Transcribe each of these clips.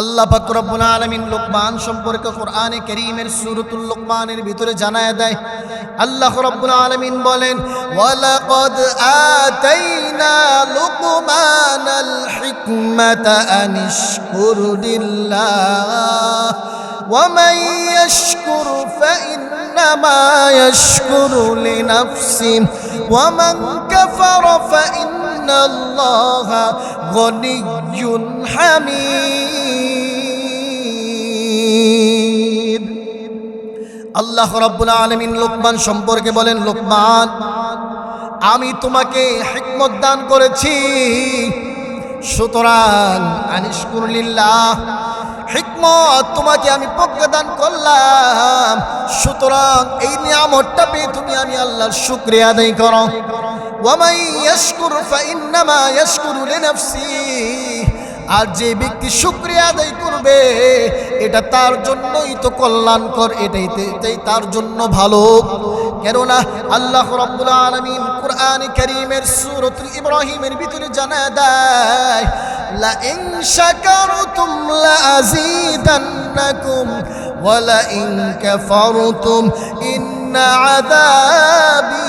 আল্লাহ ফাকরুল আলমিন লোকমান সম্পর্কে কোরআনে করিমের সুরতুল লোকমানের ভিতরে জানায় দেয়। আল্লাহ রব্বুল আলমিন বলেন, ওয়ালাকদ فإنما يشكر لنفسه ومن كفر فإن الله غني حميد আল্লাহ রাব্বুল আলামিন লোকমান সম্পর্কে বলেন লোকমান আমি তোমাকে হিকমত দান করেছি সুতরাং আনিশকুরলিল্লাহ হিকমত তোমাকে আমি প্রজ্ঞাদান করলাম। সুতরাং এই নিয়ামতটা পেয়ে তুমি আমি আল্লাহর শুক্রিয়া আদায় করো। ওয়ামাই ইয়াশকুর ফাইন্নামা ইয়াশকুরু লিনাফসি। আর যে ব্যক্তি শুক্রিয়া আদায় করবে, এটা তার জন্যই তো কল্যাণকর, এটাই এটাই তার জন্য ভালো। কেননা আল্লাহ রাব্বুল আলামিন কোরআন কারীমের সূরাতুল ইব্রাহিমের ভিতরে জানা দেয় আযীদান্নাকুম ওয়া লা ইন কাফারতুম ইন্না আযাবি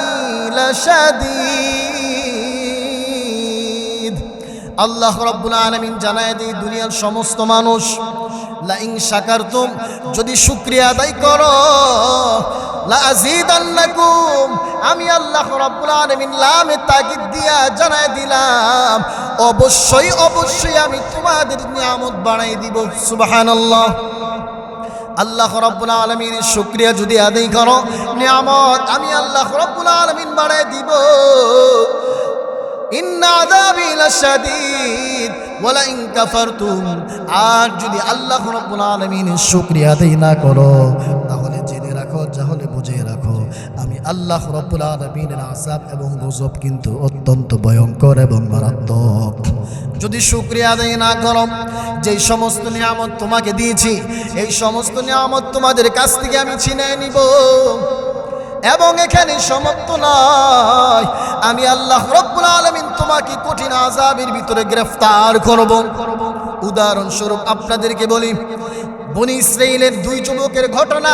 লাশাদীদ আল্লাহ রাব্বুল আলামিন জানায় দেয়, দুনিয়ার সমস্ত মানুষ লাইং শাকারতুম যদি শুকরিয়া আদায় করো লা আযীদান্নাকুম আমি আল্লাহ রাব্বুল আলামিন লামে তাকিদ দিয়া জানায় দিলাম, অবশ্যই অবশ্যই আমি তোমাদের নিয়ামত বাড়াই দিব, সুবহানাল্লাহ। আল্লাহ রব্বুল আলমিনের শুক্রিয়া যদি আদায় করো, নিয়ামত আমি আল্লাহ রব্বুল আলমিন বাড়াই দিব। ইন্না লাশাদীদ ওয়ালা ইন কাফারতুম, আর যদি আল্লাহ রাব্বুল আলামিনের শুকরিয়া না করো, তাহলে জেনে রাখো, তাহলে বুঝে রাখো, আমি আল্লাহ রাব্বুল আলামিনের আযাব এবং গজব কিন্তু অত্যন্ত ভয়ঙ্কর এবং মারাত্মক। যদি শুকরিয়া আদায় না করো, যেই সমস্ত নিয়ামত তোমাকে দিয়েছি, এই সমস্ত নিয়ামত তোমাদের কাছ থেকে আমি ছিনিয়ে নিব। এবং এখানে সমাপ্ত নয়। আমি আল্লাহ রব্বুল আলমিন তোমাকে কঠিন আজাবের ভিতরে গ্রেফতার করব। উদাহরণস্বরূপ আপনাদেরকে বলি, বনি ইসরাইলের দুই যুবকের ঘটনা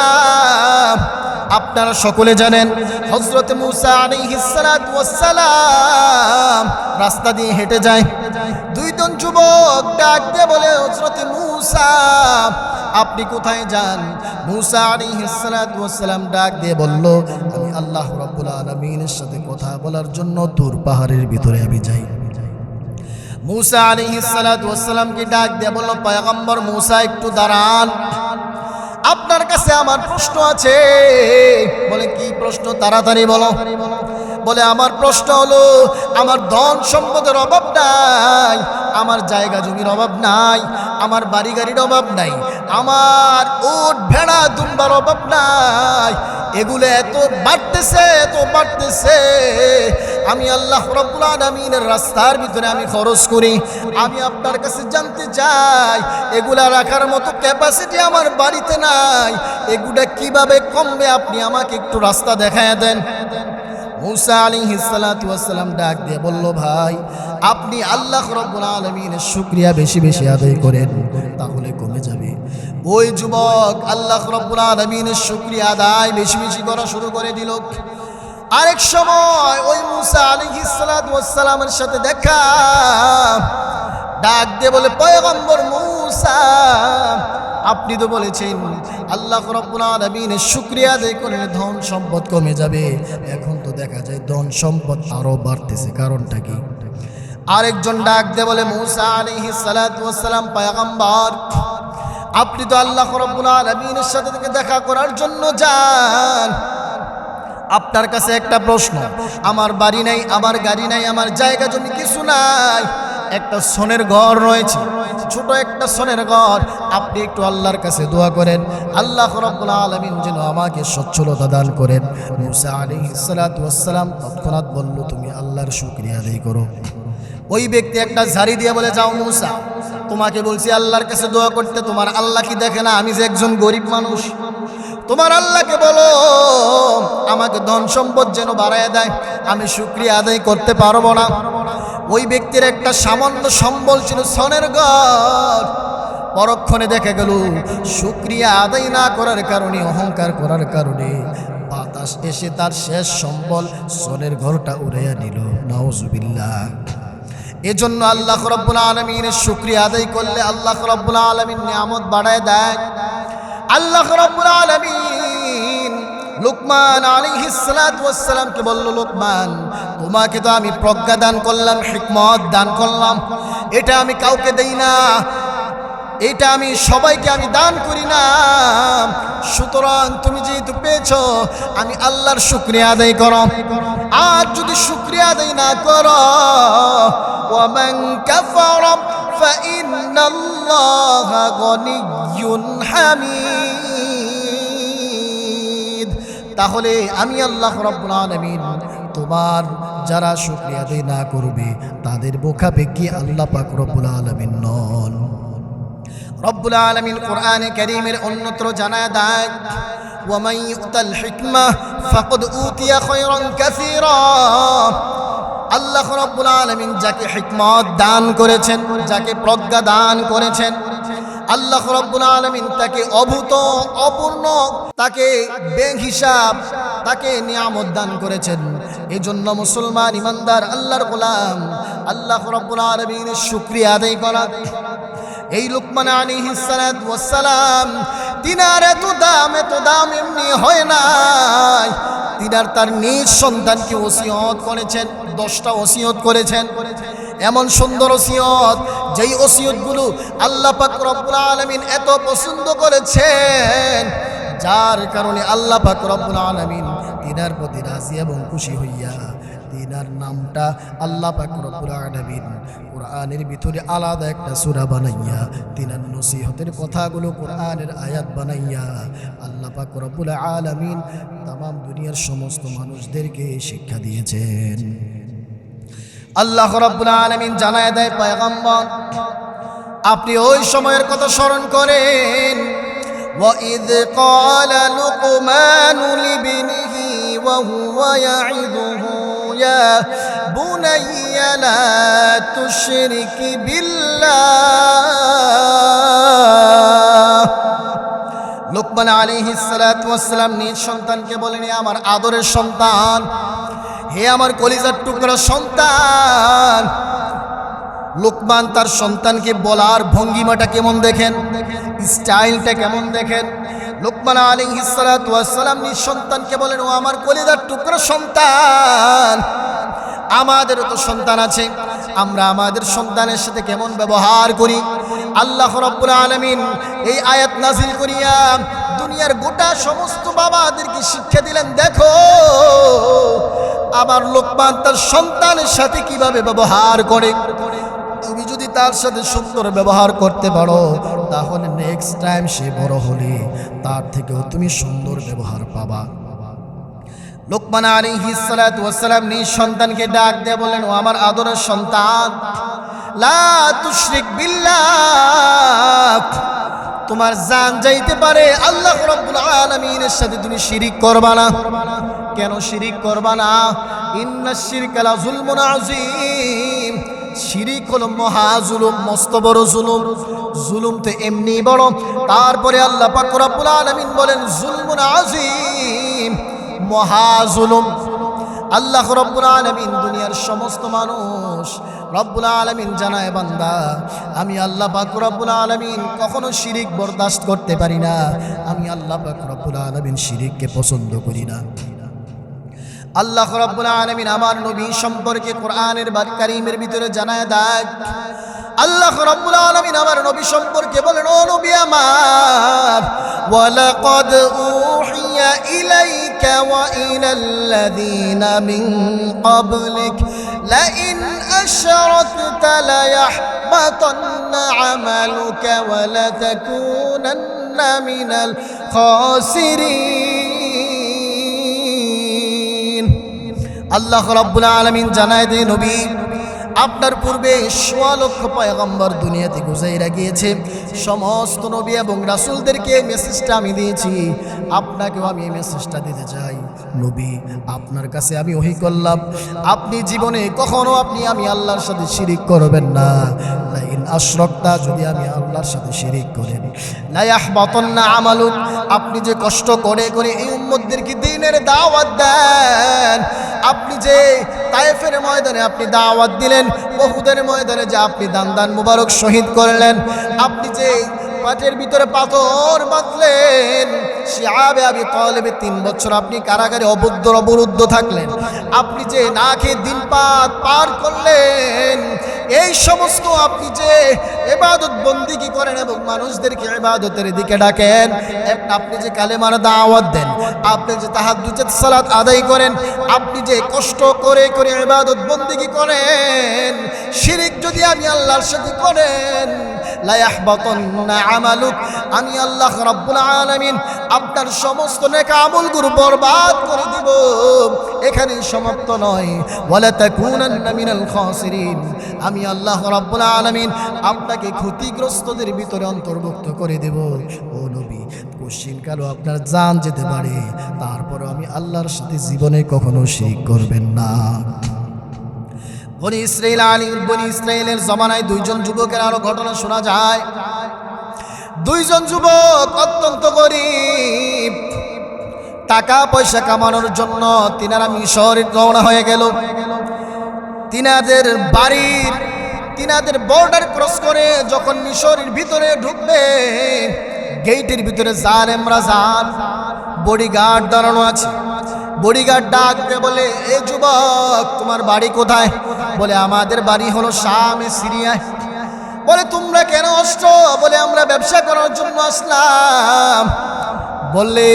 আপনারা সকলে জানেন। হজরত মুসা আলাইহিসসালাম রাস্তা দিয়ে হেঁটে যায়। দুইজন যুবক ডাক দিয়ে বলে হজরত মুসা আপনি কোথায় যান? মুসা আলাইহিসসালাম ডাক দিয়ে বলল, আমি আল্লাহ রাব্বুল আলামিনের সাথে কথা বলার জন্য দূর পাহাড়ের ভিতরে আমি যাই। মুসা আলাইহিসসালামকে ডাক দিয়ে বলল, পয়গম্বর মুসা, একটু দাঁড়ান। আপনার কাছে আমার প্রশ্ন আছে। বলে, কি প্রশ্ন? তাড়াতাড়ি বলো। বলে, আমার প্রশ্ন হলো, আমার ধন সম্পদের অভাব নাই, আমার জায়গা জমির অভাব নাই, আমার বাড়ি গাড়ির অভাব নাই, আমার উট ভেড়া দুম্বার অভাব নাই, এগুলো এত বাড়তেছে এত বাড়তেছে। আমি আল্লাহ রব্বুল আলামিনের রাস্তার ভিতরে আমি খরচ করি, আমি আপনার কাছে জানতে চাই, এগুলা রাখার মতো ক্যাপাসিটি আমার বাড়িতে নাই, এগুলা কীভাবে কমবে, আপনি আমাকে একটু রাস্তা দেখায় দেন। মুসা আলী হিসালাম ডাক দিয়ে বলল, ভাই, আপনি আল্লাহ রব্বুল আলমিনের শুক্রিয়া বেশি বেশি আদায় করেন, তাহলে কমে যাবে। ওই যুবক আল্লাহ রব্বুল আলমিনের শুক্রিয়া আদায় বেশি বেশি করা শুরু করে দিল। আরেক সময় ওই মুসা আলী হিসালামের সাথে দেখা, ডাক দিয়ে বলে, পয়গম্বর মুসা আপনি তো বলেছেন, আল্লাহ রব্বুল আলামিনের শুকরিয়া আদায় করলে ধন সম্পদ কমে যাবে। এখন তো দেখা যায় ধন সম্পদ আরও বাড়তেছে, কারণটা কি? আরেকজন ডাক দে বলে, মুসা সালাতু ওয়াসসালাম পয়গম্বর, আপনি তো আল্লাহ রব্বুল আলামিনের সাথে দেখা করার জন্য যান। আপনার কাছে একটা প্রশ্ন, আমার বাড়ি নাই, আমার গাড়ি নাই, আমার জায়গা জমি কিছু নাই একটা সোনের ঘর রয়েছে, ছোট একটা সোনের ঘর। আপনি একটু আল্লাহর কাছে দোয়া করেন। আল্লাহ রব্বুল আলমিন যেন আমাকে সচ্ছলতা দান করেন। মুসা আলী সালাতাম তৎক্ষণাৎ বলল, তুমি আল্লাহর শুক্রিয়া আদায় করো। ওই ব্যক্তি একটা ঝাড়ি দিয়ে বলে, যাও মুসা, তোমাকে বলছি আল্লাহর কাছে দোয়া করতে তোমার আল্লাহ কি দেখে না? আমি যে একজন গরিব মানুষ। তোমার আল্লাহকে বলো, আমাকে ধন সম্পদ যেন বাড়ায় দেয়। আমি শুক্রিয়া আদায় করতে পারব না। ওই ব্যক্তির একটা সামান্য সম্বল ছিল সনের ঘর পরক্ষণে দেখা গেল, শুক্রিয়া আদায় না করার কারণে, অহংকার করার কারণে। বাতাস এসে তার শেষ সম্বল সনের ঘরটা উড়াইয়া নিল। নওজুবিল্লাহ এজন্য আল্লাহ রব্বুল আলমিনের শুক্রিয়া আদায় করলে আল্লাহ রব্বুল আলমিন নিয়ামত বাড়ায় দেয়। আল্লাহ রব্বুল আলমিন লুকমান আলিহিসালামকে বলল, লোকমান তোমাকে তো আমি প্রজ্ঞা দান করলাম, হিকমত দান করলাম। এটা আমি কাউকে দেই না। এটা আমি সবাইকে আমি দান করি না। সুতরাং তুমি যেহেতু পেয়েছ, আমি আল্লাহর শুক্রিয়া আদায় কর। আর যদি শুক্রিয়া আদায় না করো তাহলে আমি আল্লাহ রব্বুল আলামিন তোমার যারা শুকরিয়া আদায় না করবে তাদের বোখাপেক্ষি আল্লাহ পাক রব্বুল আলামিন নন রব্বুল আলমিন কোরআনে করিমের অন্যত্র জানায় দেয় ومن يؤت الحكمة فقد أوتي خيرا كثيرا আল্লাহ রব্বুল আলমিন যাকে হিকমত দান করেছেন যাকে প্রজ্ঞা দান করেছেন আল্লাহ রব্বুল আলমিন তাকে অভূত অপূর্ণ তাকে বেহিসাব তাকে নিয়ামত দান করেছেন এই জন্য মুসলমান ইমানদার, আল্লাহর গোলাম, আল্লাহ রব্বুল আলমিনের শুক্রিয়া আদায় করা। এই লুকমান আলিহিসালাম তিনার এত দাম এত দাম এমনি হয় নাই। তিনার তার নিজ সন্তানকে ওসিয়ত করেছেন, দশটা ওসিয়ত করেছেন। এমন সুন্দর ওসিয়ত, যেই ওসিয়তগুলো আল্লাহ পাক রব্বুল আলমিন এত পছন্দ করেছেন যার কারণে আল্লাহ পাক আলমিন তিনার প্রতি রাজি এবং খুশি হইয়া তিনার নামটা আল্লাহ পাক আলামিন কোরআনের ভিতরে আলাদা একটা সূরা বানাইয়া, তিনার নসিহতের কথাগুলো কোরআনের আয়াত বানাইয়া আল্লাহ পাক আলামিন তাম দুনিয়ার সমস্ত মানুষদেরকে শিক্ষা দিয়েছেন। আল্লাহ রব্বুল আলমিন জানায় দেয়, পয়গম্বর, আপনি ওই সময়ের কথা স্মরণ করেন وإذ قال لقمان لابنه وهو يعظه يا بني لا تشرك بالله লোকমান আলী হিসালাম নিজ সন্তানকে বলেনি আমার আদরের সন্তান হে আমার কলিজার টুকরা সন্তান লোকমান তার সন্তানকে বলার ভঙ্গিমাটা কেমন দেখেন? স্টাইলটা কেমন দেখেন? লোকমান আলী হিসালাম নিজ সন্তানকে বলেন, ও আমার কলিদার টুকরো সন্তান আমাদেরও তো সন্তান আছে। আমরা আমাদের সন্তানের সাথে কেমন ব্যবহার করি? আল্লাহ রব্বুল আলমিন এই আয়াত নাজিল করিয়া দুনিয়ার গোটা সমস্ত বাবাদেরকে শিক্ষা দিলেন, দেখো আবার লোকমান তার সন্তানের সাথে কীভাবে ব্যবহার করে? তুমি যদি তার সাথে সুন্দর ব্যবহার করতে পারো, তাহলে নেক্সট টাইম সে বড় হলে তার থেকেও তুমি সুন্দর ব্যবহার পাবা। লোকমান আলী হিসালাম নিজ সন্তানকে ডাক দিয়ে বললেন, ও আমার আদরের সন্তান, লা তুশরিক বিল্লাহ, তোমার জান যাইতে পারে, আল্লাহ রব্বুল আলামিনের সাথে তুমি শিরিক করবা না। কেন শিরিক করবা না? ইন্না শিরকা লা যুলমুন আযীম। শিরিক হলো মহা জুলুম, মস্ত বড় জুলুম। জুলুম তো এমনি বড়। তারপরে আল্লাহ পাক রব্বুল আলামিন বলেন, জুলমুন আযীম, মহা জুলুম। আল্লাহ রব্বুল আলমিন দুনিয়ার সমস্ত মানুষ রব্বুল আলমিন জানায়, বান্দা, আমি আল্লাহ পাক রব্বুল আলমিন কখনো শিরিক বরদাস্ত করতে পারি না। আমি আল্লাহ পাক রব্বুল আলমিন শিরিককে পছন্দ করি না। আল্লাহ রব্বুল আলমিন আমার নবী সম্পর্কে কোরআনের কারিমের ভিতরে জানায় দেয়। আল্লাহ রব্বুল আলমিন আমার নবী সম্পর্কে বলেন, ও নবী আমার, ওয়ালাকাদ উহিয়া ইলাইকা ওয়া ইলাল্লাযীনা মিন ক্বাবলিক, লাইন আশরাকতা লায়াহবাতান্না আমালুকা ওয়া লাতাকুনান্না মিনাল আল্লাহ রব্বুল আলমিন জানায় দে নবী, আপনার পূর্বে সোয়া লক্ষ পয়গম্বর দুনিয়াতে গুজাইরা গিয়েছে। সমস্ত নবী এবং রাসুলদেরকে মেসেজটা আমি দিয়েছি, আপনাকেও আমি এই মেসেজটা দিতে চাই। নবী, আপনার কাছে আমি ওহি করলাম। আপনি জীবনে কখনো আপনি আমি আল্লাহর সাথে শিরিক করবেন না। লাইন আশরাকতা যদি আমি আল্লাহর সাথে শিরিক করেন লা ইয়াহবাতান্না আমালুক, আপনি যে কষ্ট করে করে এই উম্মতদেরকে দ্বীনের দাওয়াত দেন। আপনি যে তায়েফের ময়দানে আপনি দাওয়াত দিলেন বহুদের ময়দানে যে আপনি দান দান মুবারক শহীদ করলেন, আপনি যে পাটের ভিতরে পাথর বাঁধলেন, শিয়াবে আবি তলেবে তিন বছর আপনি কারাগারে অবদ্ধ অবরুদ্ধ থাকলেন। আপনি যে না খেয়ে দিন পাত পার করলেন এই সমস্ত আপনি যে এবাদত বন্দিগি করেন এবং মানুষদেরকে এবাদতের দিকে ডাকেন আপনি যে কালেমার দাওয়াত দেন, আপনি যে তাহাজ্জুদের সালাত আদায় করেন, আপনি যে কষ্ট করে করে এবাদত বন্দিগি করেন, শিরিক যদি আমি আল্লাহর সাথে করেন আমালুক। আমি আল্লাহ রাব্বুল আলামিন আপনার সমস্ত নেক আমলগুলো বরবাদ করে দিব। এখানে সমাপ্ত নয়। তাকুনান্না মিনাল খাসিরিন। আমি আল্লাহ রাব্বুল আলামিন আপনাকে ক্ষতিগ্রস্তদের ভিতরে অন্তর্ভুক্ত করে দেব। ও নবী কোশ্চিনকালও আপনার জান যেতে পারে। তারপরে আমি আল্লাহর সাথে জীবনে কখনো শিরিক করবেন না। বনি ইসরাইল, আলী বনি ইসরাইলের জমানায় দুইজন যুবকের আরও ঘটনা শোনা যায়। দুইজন যুবক অত্যন্ত গরিব। টাকা পয়সা কামানোর জন্য তিনারা মিশরে রওনা হয়ে গেল। তিনাদের বাড়ির তিনাদের বর্ডার ক্রস করে যখন মিশরের ভিতরে ঢুকবে গেটের ভিতরে যান আমরা যান বডিগার্ড দাঁড়ানো আছে। বডিগার্ড ডাক দিয়ে বলে, এ যুবক, তোমার বাড়ি কোথায়? বলে, আমাদের বাড়ি হলো শামে সিরিয়ায়। বলে, তোমরা কেন অষ্ট বলে, আমরা ব্যবসা করার জন্য আসলাম। বললে,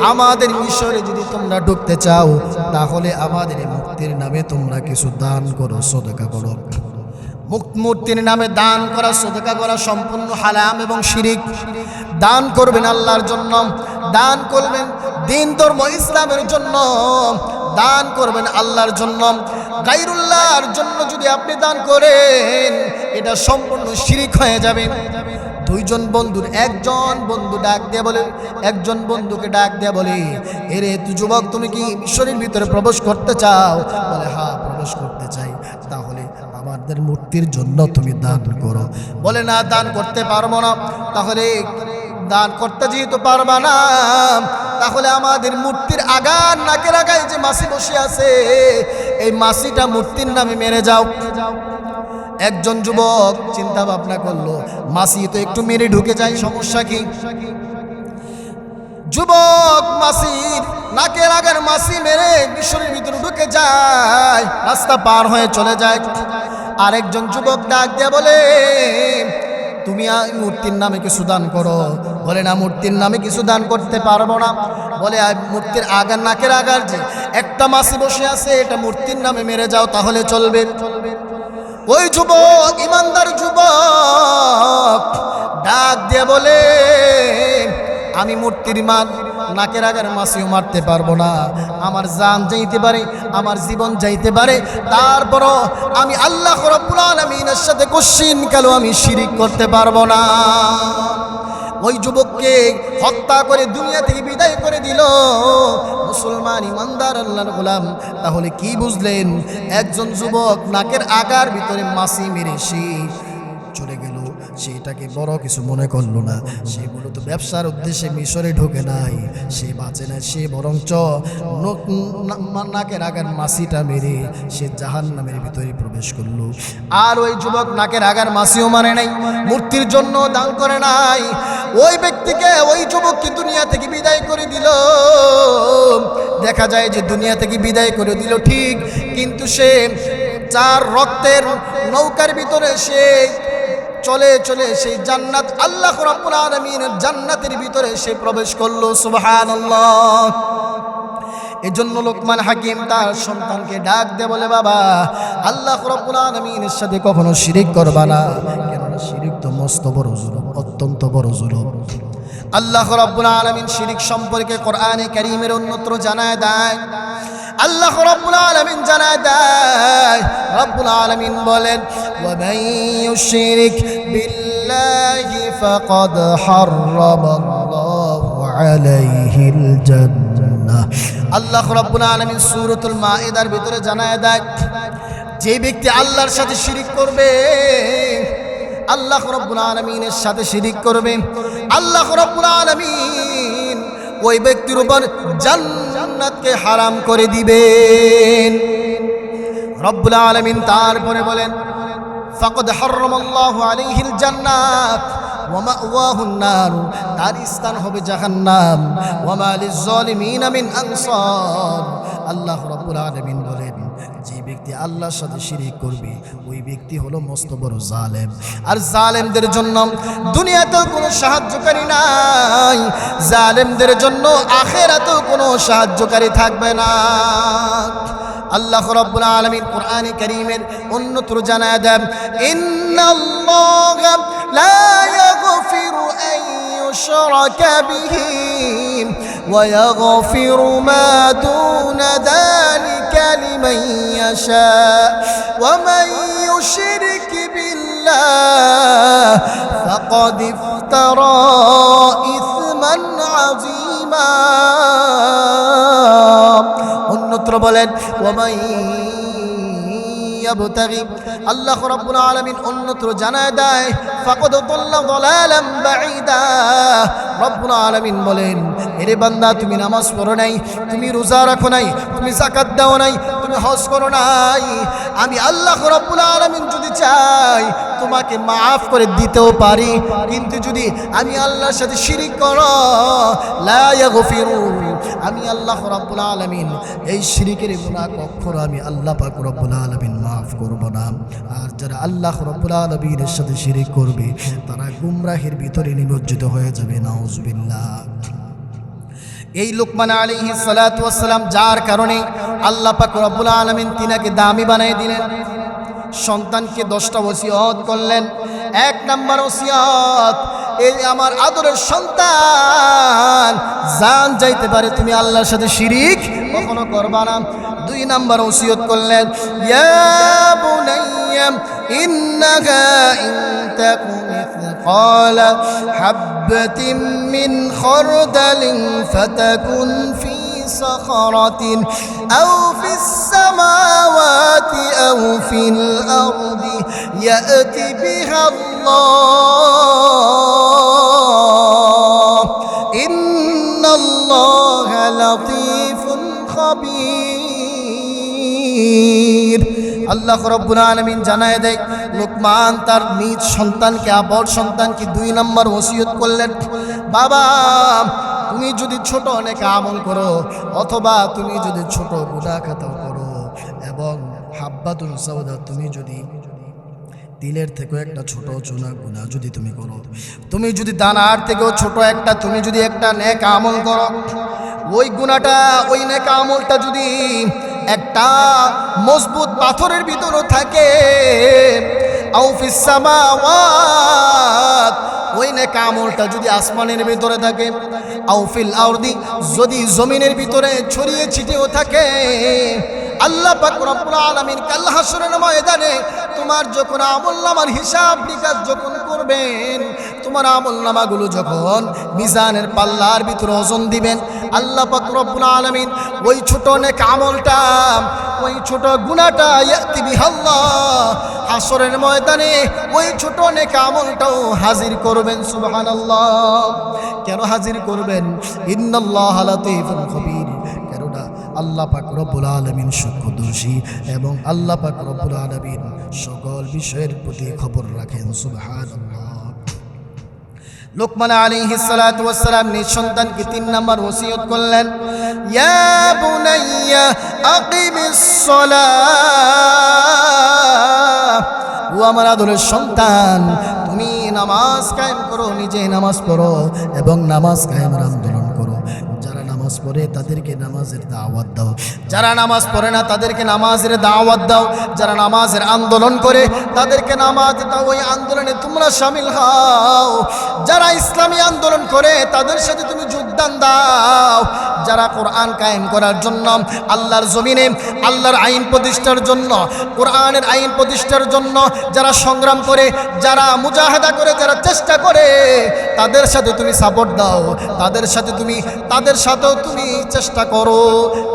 আমাদের মিশরে যদি তোমরা ঢুকতে চাও, তাহলে আমাদের মুক্তির নামে তোমরা কিছু দান করো, সদকা করো। মুক্ত মূর্তির নামে দান করা, সদকা করা সম্পূর্ণ হালাম এবং শিরিক। দান করবেন আল্লাহর জন্য, দান করবেন দিন ধর্ম ইসলামের জন্য, দান করবেন আল্লাহর জন্য। গাইরুল্লাহর জন্য যদি আপনি দান করেন, এটা সম্পূর্ণ শিরিক হয়ে যাবে। দুইজন বন্ধুর, একজন বন্ধু ডাক দিয়ে বলে, একজন বন্ধুকে ডাক দিয়ে বলে, এরে তুই যুবক, তুমি কি ঈশ্বরের ভিতরে প্রবেশ করতে চাও? বলে হ্যাঁ প্রবেশ করতে চাই। আমাদের মূর্তির জন্য তুমি দান করো। বলে, না, দান করতে পারব না। তাহলে, দান করতে যেহেতু পারবা না, তাহলে আমাদের মূর্তির আগার নাকের আগায় যে মাসি বসে আছে, এই মাসিটা মূর্তির নামে মেরে যাও। একজন যুবক চিন্তা ভাবনা করল, মাসি তো একটু মেরে ঢুকে যায়, সমস্যা কি? যুবক মাসির নাকের আগের মাসি মেরে মিশরের ভিতরে ঢুকে যায়, রাস্তা পার হয়ে চলে যায়। আরেকজন যুবক ডাক দিয়ে বলে, তুমি মূর্তির নামে কিছু দান করো। বলে, না, মূর্তির নামে কিছু দান করতে পারব না। বলে মূর্তির আগার নাকের আগার যে একটা মাসি বসে আছে, এটা মূর্তির নামে মেরে যাও, তাহলে চলবে। ওই যুবক, ইমানদার যুবক ডাক দিয়ে বলে আমি মূর্তির মান নাকের আগের মাসিও মারতে পারব না। আমার জান যাইতে পারে, আমার জীবন যাইতে পারে। তারপরও আমি আল্লাহ রব্বুল আলামিনের সাথে কোশ্চিন কালো আমি শিরিক করতে পারব না। ওই যুবককে হত্যা করে দুনিয়া থেকে বিদায় করে দিল। মুসলমান ইমানদার আল্লাহর গোলাম, তাহলে কি বুঝলেন? একজন যুবক নাকের আগার ভিতরে মাসি মেরে সে চলে গেল সেটাকে বড় কিছু মনে করল না। সে মূলত ব্যবসার উদ্দেশ্যে মিশরে ঢোকে নাই। সে বাঁচে না সে বরঞ্চ নাকের আগার মাসিটা মেরে সে জাহান নামের ভিতরে প্রবেশ করল। আর ওই যুবক নাকের আগার মাসিও মানে নাই, মূর্তির জন্য দান করে নাই। ওই ব্যক্তিকে ওই যুবককে দুনিয়া থেকে বিদায় করে দিল? দেখা যায় যে দুনিয়া থেকে বিদায় করে দিল ঠিক, কিন্তু সে চার রক্তের নৌকার ভিতরে সে চলে চলে সেই জান্নাত আল্লাহ রাব্বুল আলামিনের জান্নাতের ভিতরে সে প্রবেশ করল, সুবহানাল্লাহ। এজন্য লোকমান হাকিম তার সন্তানকে ডাক দে বলে, বাবা, আল্লাহ রাব্বুল আলামিনের সাথে কখনো শিরিক করবা না? কেননা শিরিক তো মস্ত বড় জুলুম, অত্যন্ত বড় জুলুম। আল্লাহ রাব্বুল আলামিন শিরিক সম্পর্কে কোরআনে কারীমের অন্যত্র জানায় দেয় আল্লাহ রব্বুল আলামিন জানায় দেয়, রব্বুল আলামিন বলেন ইউশরিক বিল্লাহি ফাকাদ হাররামাল্লাহু আলাইহিল জান্নাহ। আল্লাহ রব্বুল আলামিন সূরাতুল মাইদার ভিতরে জানায় দেয়, যে ব্যক্তি আল্লাহর সাথে শিরিক করবে, আল্লাহ রব্বুল আলমিনের সাথে শিরিক করবে। আল্লাহ রব্বুল আলমিন ওই ব্যক্তির উপর জান্নাতকে হারাম করে দিবেন। রব্বুল আলমিন তারপরে বলেন, ফাকদ হারামাল্লাহু আলাইহিল জান্নাত আল্লাহ বলেন, যে ব্যক্তি আল্লাহর সাথে শিরিক করবে, ওই ব্যক্তি হলো মস্ত বড় জালেম। আর জালেমদের জন্য দুনিয়াতেও কোনো সাহায্যকারী নাই। জালেমদের জন্য আখেরাতেও কোনো সাহায্যকারী থাকবে না। আল্লাহ রব্বুল আলমীর কোরআনে করিমের অন্যত্র জানায় দেন, ইন্নাল্লাহ লা ইয়াগফিরু আন ইউশরাকা বিহি ওয়া ইয়াগফিরু মা দুনা যালিকা লিমান ইয়াশা ওয়া মান ইউশরিক বিল্লাহ ফাকাদ ইফতারা ইসমান আযীমা অন্যত্র বলেন ওমাই আল্লাহ রাব্বুল আলামিন অন্যত্র জানায় দেয়, ফাকাদ দাল্লা দালালাম বাঈদা। রব্বুল আলামিন বলেন এরে বান্দা, তুমি নামাজ পড়ো নাই, তুমি রোজা রাখো নাই, তুমি যাকাত দাও নাই, তুমি হজ করো নাই। আমি আল্লাহ রাব্বুল আলামিন যদি চাই তোমাকে মাফ করে দিতেও পারি। কিন্তু যদি আমি আল্লাহর সাথে শিরিক করো আমি আল্লাহ রাব্বুল আলামিন, এই শিরিকের গুনাহ কখনো আমি আল্লাহ পাক রব্বুল আলামিন মাফ করব না। আর যারা আল্লাহ রব্বুল আলামিনের সাথে শিরিক করবে, তারা গুমরাহের ভিতরে নিমজ্জিত হয়ে যাবে, নাউজুবিল্লাহ। এই লোকমান আলাইহিস সালাতু ওয়াসসালাম যার কারণে আল্লাহ পাক রব্বুল আলামিন তিনাকে দামি বানিয়ে দিলেন। সন্তানকে দশটা ওসিয়ত করলেন এক নাম্বার ওসিয়ত এই আমার আদরের সন্তান জান যাইতে পারে তুমি আল্লাহর সাথে শিরিক কখনো করবা না দুই নাম্বার ওসিয়ত করলেন ইয়া বুনাইয়া ইন্নাহা ইন তাকু مثقال حبة من خردل فتكن في صخرة أو في السماوات أو في الأرض يأتي بها الله إن الله لطيف خبير আল্লাহ রব্বুল আলমিন জানায় দেয় লোকমান তার নিজ সন্তানকে আবর সন্তানকে দুই নম্বর ওসিয়ত করলেন বাবা তুমি যদি ছোট অনেক আমল করো, অথবা তুমি যদি ছোট গুদা খাতাও করো, এবং হাব্বাতুল সৌদা তুমি যদি তিলের থেকেও একটা ছোট চুনা গুণা যদি তুমি করো, তুমি যদি দানার থেকেও ছোট একটা, তুমি যদি একটা নেক আমল করো, ওই গুণাটা ওই নেক আমলটা যদি একটা মজবুত পাথরের ভিতরও থাকে আউফিস ওই নেকা আমলটা যদি আসমানের ভিতরে থাকে আউফিল আউরদি, যদি জমিনের ভিতরে ছড়িয়ে ছিটিয়েও থাকে, আল্লাহ পাক রব্বুল কাল্লাহ কাল হাসরের ময়দানে তোমার যখন আমলনামার হিসাব নিকাশ যখন করবেন? তোমার আমল নামাগুলো যখন মিজানের পাল্লার ভিতরে ওজন দিবেন, আল্লাহ পাক রব্বুল আলামিন ওই ছোট নেক আমলটা, ওই ছোট গুনাহটা, ইয়াতি বিহাল্লাহ হাসরের ময়দানে ওই ছোট নেক আমলটাও হাজির করবেন, সুবহানাল্লাহ। কেন হাজির করবেন? ইন্নাল্লাহ লাতীফুল খবীর। আল্লাহ পাক রব্বুল আলমিন সূক্ষ্মদর্শী এবং আল্লাহ পাক রব্বুল আলমিন সকল বিষয়ের প্রতি খবর রাখেন, সুবহানাল্লাহ। লোকমান ওয়াস সালাম নিজ সন্তানকে তিন নাম্বার ওসিয়ত করলেন ও আমার আদরের সন্তান, তুমি নামাজ কায়েম করো, নিজে নামাজ পড়ো এবং নামাজ কায়েমের আন্দোলন নামাজ পড়ে তাদেরকে নামাজের দাওয়াত দাও। যারা নামাজ পড়ে না, তাদেরকে নামাজের দাওয়াত দাও। যারা নামাজের আন্দোলন করে, তাদেরকে নামাজ দাও। ওই আন্দোলনে তোমরা সামিল হও। যারা ইসলামী আন্দোলন করে, তাদের সাথে তুমি যোগদান দাও। যারা কোরআন কায়েম করার জন্য, আল্লাহর জমিনে, আল্লাহর আইন প্রতিষ্ঠার জন্য, কোরআনের আইন প্রতিষ্ঠার জন্য যারা সংগ্রাম করে, যারা মুজাহেদা করে, যারা চেষ্টা করে, তাদের সাথে তুমি সাপোর্ট দাও। তাদের সাথে তুমি, তাদের সাথেও তুমি চেষ্টা করো,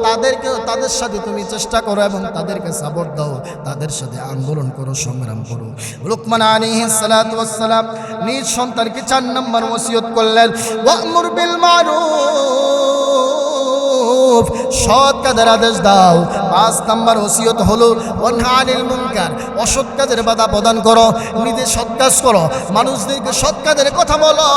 তাদেরকে, তাদের সাথে তুমি চেষ্টা করো এবং তাদেরকে সাপোর্ট দাও, তাদের সাথে আন্দোলন করো, সংগ্রাম করো। লোকমান আলী সালাম নিজ সন্তানকে চার নম্বর ওসিয়ত করলেন বিল মারুফ। সৎ কাজের আদেশ দাও। পাঁচ নম্বর ওসিয়ত হলো অনহানিল মুনকার, অসৎ কাজের বাধা প্রদান করো, নিজে সৎ কাজ করো। মানুষদেরকে সৎ কাজের কথা বলো।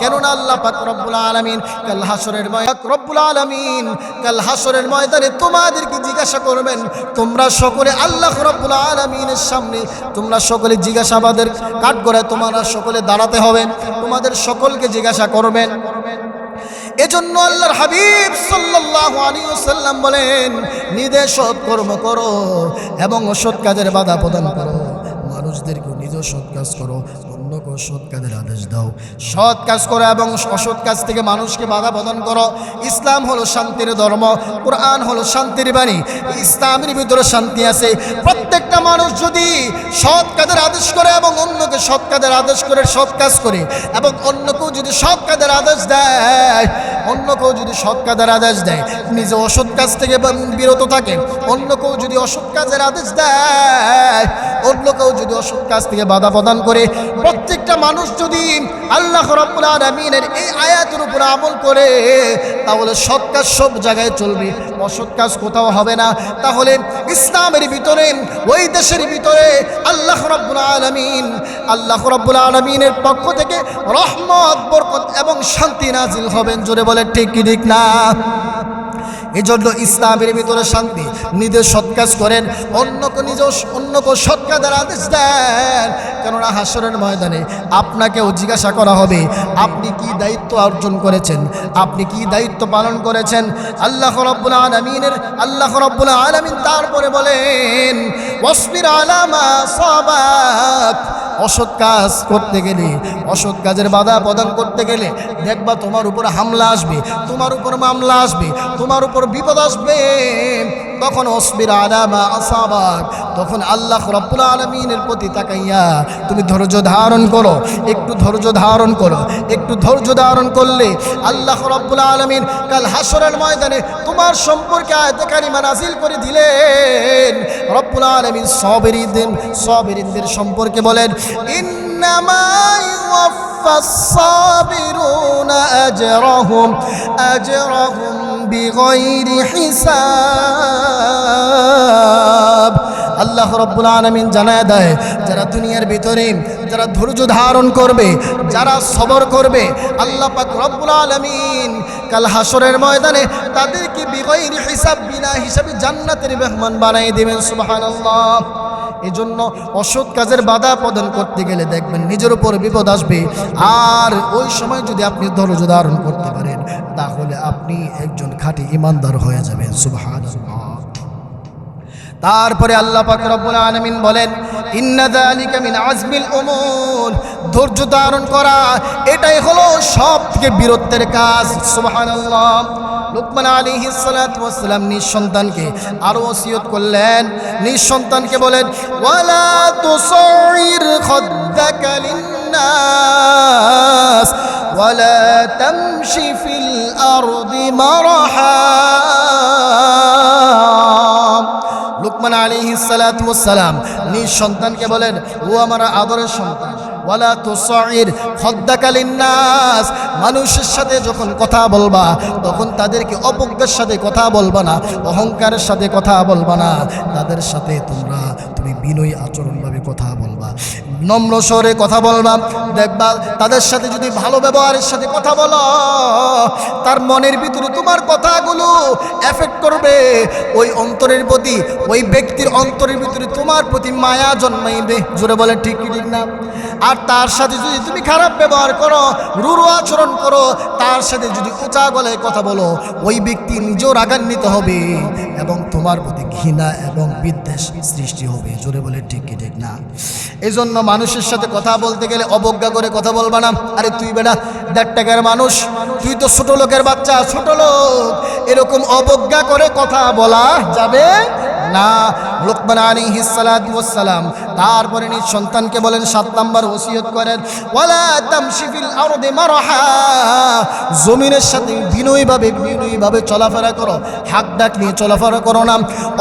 কেননা আল্লাহ পাক রব্বুল আলামিন কাল হাসরের রব্বুল আলামিন কাল হাসরের ময়দানে তোমাদেরকে জিজ্ঞাসা করবেন, তোমরা সকলে আল্লাহ রব্বুল আলামিনের সামনে, তোমরা সকলে জিজ্ঞাসাবাদের কাঠ করে তোমরা সকলে দাঁড়াতে হবে। তোমাদের সকলকে জিজ্ঞাসা করবেন। এজন্য আল্লাহর হাবিব সাল্লাল্লাহু আলাইহি ওয়াসাল্লাম বলেন নিজে সৎ কর্ম করো এবং অসৎ কাজের বাধা প্রদান করো। মানুষদেরকে সৎ কাজ করো অন্যকে সৎ কাজের আদেশ দাও। সৎ কাজ করো এবং অসৎ কাজ থেকে মানুষকে বাধা প্রদান করো। ইসলাম হলো শান্তির ধর্ম, কোরআন হলো শান্তির বাণী, ইসলামের ভিতরে শান্তি আছে। প্রত্যেকটা মানুষ যদি সৎ কাজের আদেশ করে এবং অন্যকে সৎ কাজের আদেশ করে সৎ কাজ করে এবং অন্যকেও যদি সৎ কাজের আদেশ দেয়, অন্য কেউ যদি সৎ কাজের আদেশ দেয়, নিজে অসৎ কাজ থেকে বিরত থাকে, অন্য কেউ যদি অসৎ কাজের আদেশ দেয়, অন্য কেউ যদি অসৎ কাজ থেকে বাধা প্রদান করে, প্রত্যেকটা মানুষ যদি আল্লাহ রব্বুল আলমিনের এই আয়াতের উপর আমল করে, তাহলে সৎ কাজ সব জায়গায় চলবে, অসৎ কাজ কোথাও হবে না। তাহলে ইসলামের ভিতরে, ওই দেশের ভিতরে আল্লাহ রব্বুল আলমিন, আল্লাহ রব্বুল আলমিনের পক্ষ থেকে রহমত, বরকত এবং শান্তি নাজিল হবেন। জোরে বলে ঠিক কি, ঠিক না? এই জন্য ইসলামের ভিতরে শান্তি, নিজে সৎ কাজ করেন, অন্যকে নিজ অন্যকে সৎ কাজের আদেশ দেন। কেননা হাসরের ময়দানে আপনাকেও জিজ্ঞাসা করা হবে, আপনি কি দায়িত্ব অর্জন করেছেন? আপনি কি দায়িত্ব পালন করেছেন? আল্লাহ রব্বুল আলমিনের, আল্লাহ রব্বুল আলমিন তারপরে বলেন ওসবির আলামা সবাক। অসৎ কাজ করতে গেলে, অসৎ কাজের বাধা প্রদান করতে গেলে দেখবা তোমার উপর হামলা আসবে, তোমার উপর মামলা আসবে, তোমার উপর বিপদ আসবে। তখন অসবির আলামা আসাবাক তখন আল্লাহ রব্বুল আলমিনের প্রতি তাকাইয়া তুমি ধৈর্য ধারণ করো একটু ধৈর্য ধারণ করো একটু ধৈর্য ধারণ করলে আল্লাহ রব্বুল আলমিন কাল হাসরের ময়দানে তোমার সম্পর্কে আয়তে কারিমা নাজিল করে দিলেন রব্বুল আলমিন সবেরিদিন সবেরিনদের সম্পর্কে বলেন ইন্নামা يوفى الصابرون أجرهم أجرهم بغير حساب আল্লাহ রব্বুল আলমিন জানায় দেয় যারা দুনিয়ার ভিতরে যারা ধৈর্য ধারণ করবে যারা সবর করবে আল্লাহ পাক রব্বুল আলমিন কাল হাসরের ময়দানে তাদেরকে বিগৈর হিসাব বিনা হিসাবে জান্নাতের মেহমান বানাই দেবেন সুবাহান আল্লাহ এই জন্য অসৎ কাজের বাধা প্রদান করতে গেলে দেখবেন নিজের উপর বিপদ আসবে। আর ওই সময় যদি আপনি ধৈর্য ধারণ করতে পারেন, তাহলে আপনি একজন খাঁটি ইমানদার হয়ে যাবেন। সুবাহান তারপরে আল্লাহ পাক রব্বুল আলামিন বলেন, ইন্না যালিকা মিন আজমিল উমুর। ধৈর্য ধারণ করা, এটাই হলো সব থেকে বীরত্বের কাজ। সুবহানাল্লাহ। লুকমান আলাইহিস সালাতু ওয়াস সালাম নিজ সন্তানকে আরও ওসিয়ত করলেন। নিজ সন্তানকে বলেন, ওয়ালা তুসাইর খাদ্দাকা লিন্নাস, ওয়ালা তামশি ফিল আরদি মারহা। লুকমান আলী সালাম নিজ সন্তানকে বলেন, ও আমার আদরের সন্তান, ওয়ালা তুসাইর খদ্দাকালীন নাস মানুষের সাথে যখন কথা বলবা, তখন তাদেরকে অপজ্ঞার সাথে কথা বলবা না, অহংকারের সাথে কথা বলবা না। তাদের সাথে তোমরা তুমি বিনয়ী আচরণভাবে কথা বলবা, নম্র স্বরে কথা বলবা, দেখবা তাদের সাথে যদি ভালো ব্যবহারের সাথে কথা বলো, তার মনের ভিতরে তোমার কথাগুলো এফেক্ট করবে। ওই অন্তরের প্রতি, ওই ব্যক্তির অন্তরের ভিতরে তোমার প্রতি মায়া জন্মাইবে। জোরে বলে ঠিক ঠিক না? আর তার সাথে যদি তুমি খারাপ ব্যবহার করো, রুরু আচরণ করো, তার সাথে যদি উঁচা গলায় কথা বলো, ওই ব্যক্তি নিজেও রাগান্বিত হবে এবং তোমার প্রতি ঘৃণা এবং বিদ্বেষ সৃষ্টি হবে। জোরে বলে, ঠিক কি, ঠিক না? এই জন্য মানুষের সাথে কথা বলতে গেলে অবজ্ঞা করে কথা বলবা না। আরে তুই বেটা, দেড় টাকার মানুষ, তুই তো ছোট লোকের বাচ্চা, ছোট লোক। এরকম অবজ্ঞা করে কথা বলা যাবে না। লোকমান আলী হিসালাম তারপরে নিজ সন্তানকে বলেন সাত নাম্বার ওসিয়ত করেন, ওয়ালা জমিনের সাথে বিনয়ীভাবে বিনয়ীভাবে চলাফেরা করো হাক ডাক নিয়ে চলাফেরা করো না,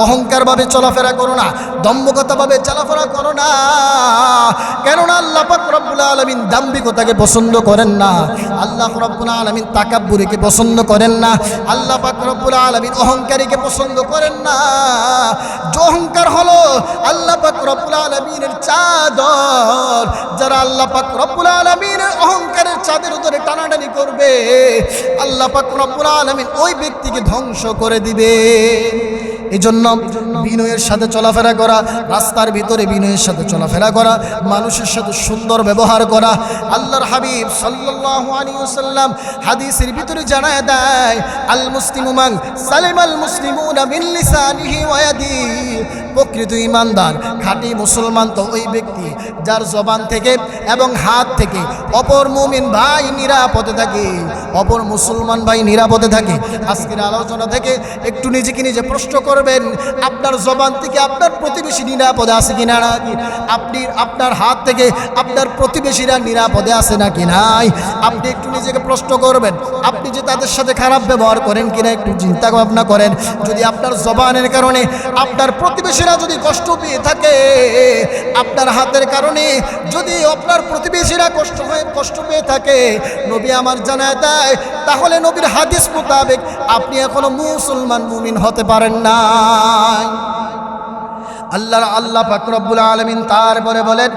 অহংকারভাবে চলাফেরা করো না, দম্ভকতাভাবে চলাফেরা করো না, কেননা আল্লাহ পাক রব্বুল আলামিন দাম্ভিকতাকে পছন্দ করেন না, আল্লাহ রব্বুল আলামিন তাকাব্বুরিকে পছন্দ করেন না, আল্লাহ পাক রব্বুল আলামিন অহংকারীকে পছন্দ করেন না অহংকার হলো আল্লাহ পাক রব্বুল আলামিনের চাদর। যারা আল্লাহ পাক রব্বুল আলামিনের অহংকারের চাঁদের ধরে টানাটানি করবে, আল্লাহ পাক রব্বুল আলামিন ওই ব্যক্তিকে ধ্বংস করে দিবে। এই জন্য বিনয়ের সাথে চলাফেরা করা, রাস্তার ভিতরে বিনয়ের সাথে চলাফেরা করা, মানুষের সাথে সুন্দর ব্যবহার করা। আল্লাহর হাবিব ওয়াসাল্লাম হাদিসের ভিতরে জানায় দেয়, আল মুসলিমু মান সালিম আল মুসলিমুনা মিন প্রকৃত ইমানদার, খাঁটি মুসলমান তো ওই ব্যক্তি যার জবান থেকে এবং হাত থেকে অপর মুমিন ভাই নিরাপদে থাকে, অপর মুসলমান ভাই নিরাপদে থাকে। আজকের আলোচনা থেকে একটু নিজেকে নিজে প্রশ্ন করবেন। আপনার জবান থেকে আপনার প্রতিবেশী নিরাপদে আছে কি না? আপনি, আপনার হাত থেকে আপনার প্রতিবেশীরা নিরাপদে আছে নাকি নাই? আপনি একটু নিজেকে প্রশ্ন করবেন। আপনি যে তাদের সাথে খারাপ ব্যবহার করেন কিনা একটু চিন্তা ভাবনা করেন। যদি আপনার জবানের কারণে আপনার প্রতিবেশীরা যদি কষ্ট পেয়ে থাকে, আপনার হাতের কারণে যদি আপনার প্রতিবেশীরা কষ্ট হয়ে, কষ্ট পেয়ে থাকে, নবী আমার জানায় দেয়, তাহলে নবীর হাদিস মোতাবেক আপনি এখনও মুসলমান মুমিন হতে পারেন না আল্লাহ পাক রব্বুল আলামিন তারপরে বলেন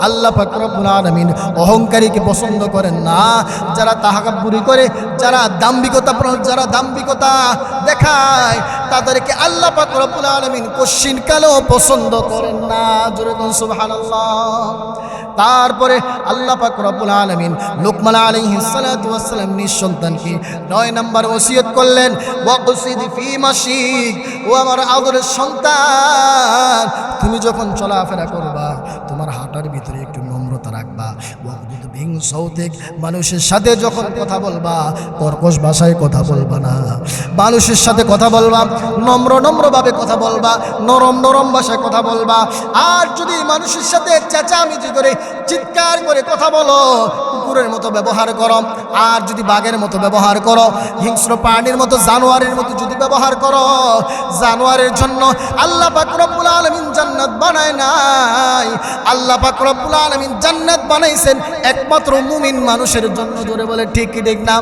আল্লাহ পাক রব্বুল আলামিন অহংকারীকে পছন্দ করেন না। যারা তাহাকাব্বুরি করে, যারা দাম্ভিকতা প্র- যারা দাম্ভিকতা দেখায়, তাদেরকে আল্লাহ পাক রব্বুল আলামিন কোশ্চিন কালেও পছন্দ করেন না। জোরে তারপরে আল্লাহ পাক রব্বুল আলামিন লোকমান ওয়াস সালাম নিজ সন্তানকে নয় নম্বর ওসিয়ত করলেন ও আমার আদরের সন্তান তুমি যখন চলাফেরা করবা তোমার হাঁটার সৌতিক, মানুষের সাথে যখন কথা বলবা, কর্কশ ভাষায় কথা বলবা না। মানুষের সাথে কথা বলবা, নম্র নম্রভাবে কথা বলবা, নরম নরম ভাষায় কথা বলবা। আর যদি মানুষের সাথে চেঁচামেচি করে, চিৎকার করে কথা বলো, কুকুরের মতো ব্যবহার করো। আর যদি বাঘের মতো ব্যবহার করো, হিংস্র প্রাণীর মতো, জানোয়ারের মতো যদি ব্যবহার করো, জানোয়ারের জন্য আল্লাহ পাক রব্বুল আলামিন জান্নাত বানায় নাই। আল্লাহ পাক রব্বুল আলামিন জান্নাত বানাইছেন একমাত্র মুমিন মানুষের জন্য জোরে বলে ঠিক কি ঠিক না?